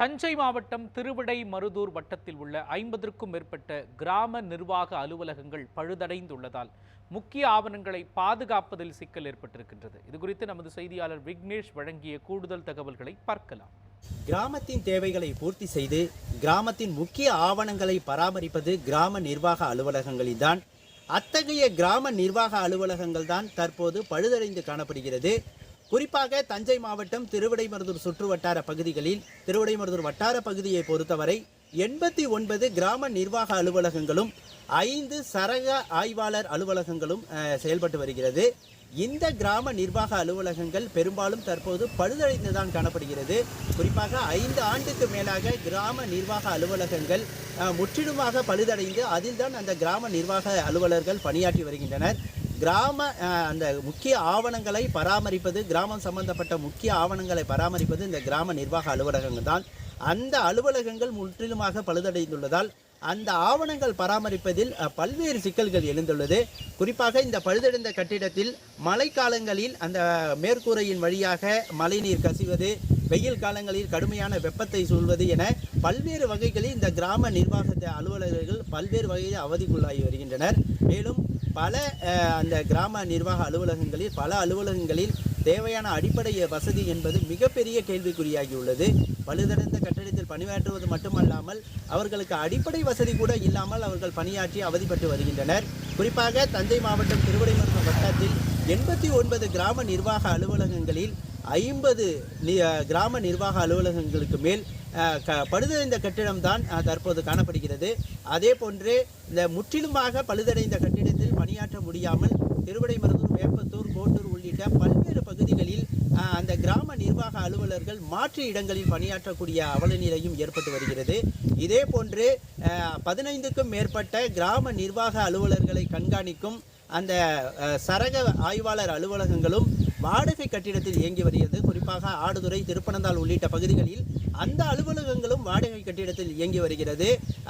தஞ்சை மாவட்டம் திருவிடை மருதூர் வட்டத்தில் உள்ள ஐம்பதற்கும் மேற்பட்ட கிராம நிர்வாக அலுவலகங்கள் பழுதடைந்துள்ளதால் முக்கிய ஆவணங்களை பாதுகாப்பதில் சிக்கல் ஏற்பட்டிருக்கின்றது. இது குறித்து நமது செய்தியாளர் விக்னேஷ் வழங்கிய கூடுதல் தகவல்களை பார்க்கலாம். கிராமத்தின் தேவைகளை பூர்த்தி செய்து கிராமத்தின் முக்கிய ஆவணங்களை பராமரிப்பது கிராம நிர்வாக அலுவலகங்களில்தான் அத்தகைய கிராம நிர்வாக அலுவலகங்கள் தான் தற்போது பழுதடைந்து காணப்படுகிறது. குறிப்பாக தஞ்சை மாவட்டம் திருவிடைமருதூர் சுற்று வட்டார பகுதிகளில் திருவிடைமருதூர் வட்டார பகுதியை பொறுத்தவரை எண்பத்தி ஒன்பது கிராம நிர்வாக அலுவலகங்களும் ஐந்து சரக ஆய்வாளர் அலுவலகங்களும் செயல்பட்டு வருகிறது. இந்த கிராம நிர்வாக அலுவலகங்கள் பெரும்பாலும் தற்போது பழுதடைந்து தான் காணப்படுகிறது. குறிப்பாக ஐந்து ஆண்டுக்கு மேலாக கிராம நிர்வாக அலுவலகங்கள் முற்றிலுமாக பழுதடைந்து அதில்தான் அந்த கிராம நிர்வாக அலுவலர்கள் பணியாற்றி வருகின்றனர். கிராம அந்த முக்கிய ஆவணங்களை பராமரிப்பது கிராமம் சம்பந்தப்பட்ட முக்கிய ஆவணங்களை பராமரிப்பது இந்த கிராம நிர்வாக அலுவலகங்கள் தான். அந்த அலுவலகங்கள் முற்றிலுமாக பழுதடைந்துள்ளதால் அந்த ஆவணங்கள் பராமரிப்பதில் பல்வேறு சிக்கல்கள் எழுந்துள்ளது. குறிப்பாக இந்த பழுதடைந்த கட்டிடத்தில் மழைக்காலங்களில் அந்த மேற்கூரையின் வழியாக மழைநீர் கசிவது வெயில் காலங்களில் கடுமையான வெப்பத்தை சூழ்வது என பல்வேறு வகைகளில் இந்த கிராம நிர்வாக அலுவலர்கள் பல்வேறு வகையில் அவதிக்குள்ளாகி வருகின்றனர். மேலும் பல அந்த கிராம நிர்வாக அலுவலகங்களில் பல அலுவலகங்களில் தேவையான அடிப்படை வசதி என்பது மிகப்பெரிய கேள்விக்குறியாகியுள்ளது. பழுதடைந்த கட்டடத்தில் பணியாற்றுவது மட்டுமல்லாமல் அவர்களுக்கு அடிப்படை வசதி கூட இல்லாமல் அவர்கள் பணியாற்றி அவதிப்பட்டு வருகின்றனர். குறிப்பாக தஞ்சை மாவட்டம் திருவிடைமருதம் வட்டத்தில் எண்பத்தி ஒன்பது கிராம நிர்வாக அலுவலகங்களில் ஐம்பது கிராம நிர்வாக அலுவலகங்களுக்கு மேல் க பழுதடைந்த கட்டிடம்தான் தான் தற்போது காணப்படுகிறது. அதே போன்று இந்த முற்றிலுமாக பழுதடைந்த கட்டிடத்தில் பணியாற்ற முடியாமல் திருவிடைமருதூர் வேப்பத்தூர் கோட்டூர் உள்ளிட்ட பல்வேறு பகுதிகளில் அந்த கிராம நிர்வாக அலுவலர்கள் மாற்று இடங்களில் பணியாற்றக்கூடிய அவலநிலையும் ஏற்பட்டு வருகிறது. இதே போன்று பதினைந்துக்கும் மேற்பட்ட கிராம நிர்வாக அலுவலர்களை கண்காணிக்கும் அந்த சரக ஆய்வாளர் அலுவலகங்களும் வாடகை கட்டிடத்தில் இயங்கி வருகிறது. குறிப்பாக ஆடுதுறை திருப்பனந்தாள் உள்ளிட்ட பகுதிகளில் அந்த அலுவலகங்களும் வாடகை கட்டிடத்தில் இயங்கி வருகிறது.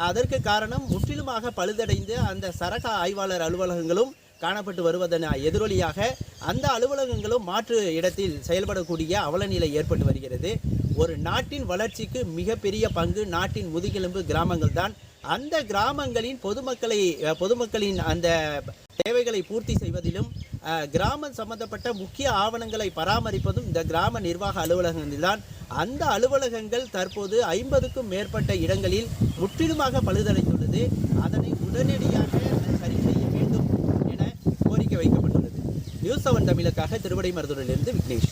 அதற்கு காரணம் முற்றிலுமாக பழுதடைந்து அந்த சரக ஆய்வாளர் அலுவலகங்களும் காணப்பட்டு வருவதன் எதிரொலியாக அந்த அலுவலகங்களும் மாற்று இடத்தில் செயல்படக்கூடிய அவலநிலை ஏற்பட்டு வருகிறது. ஒரு நாட்டின் வளர்ச்சிக்கு மிகப்பெரிய பங்கு நாட்டின் முதுகெலும்பு கிராமங்கள் தான். அந்த கிராமங்களின் பொதுமக்களை பொதுமக்களின் அந்த தேவைகளை பூர்த்தி செய்வதிலும் கிராமம் சம்பந்தப்பட்ட முக்கிய ஆவணங்களை பராமரிப்பதும் இந்த கிராம நிர்வாக அலுவலகங்களில்தான் அந்த அலுவலகங்கள் தற்போது ஐம்பதுக்கும் மேற்பட்ட இடங்களில் முற்றிலுமாக பழுதடைந்துள்ளது. அதனை உடனடியாக சரி செய்ய வேண்டும் என கோரிக்கை வைக்கப்பட்டுள்ளது. நியூஸ் செவன் தமிழுக்காக திருவடை மருதூரிலிருந்து விக்னேஷ்.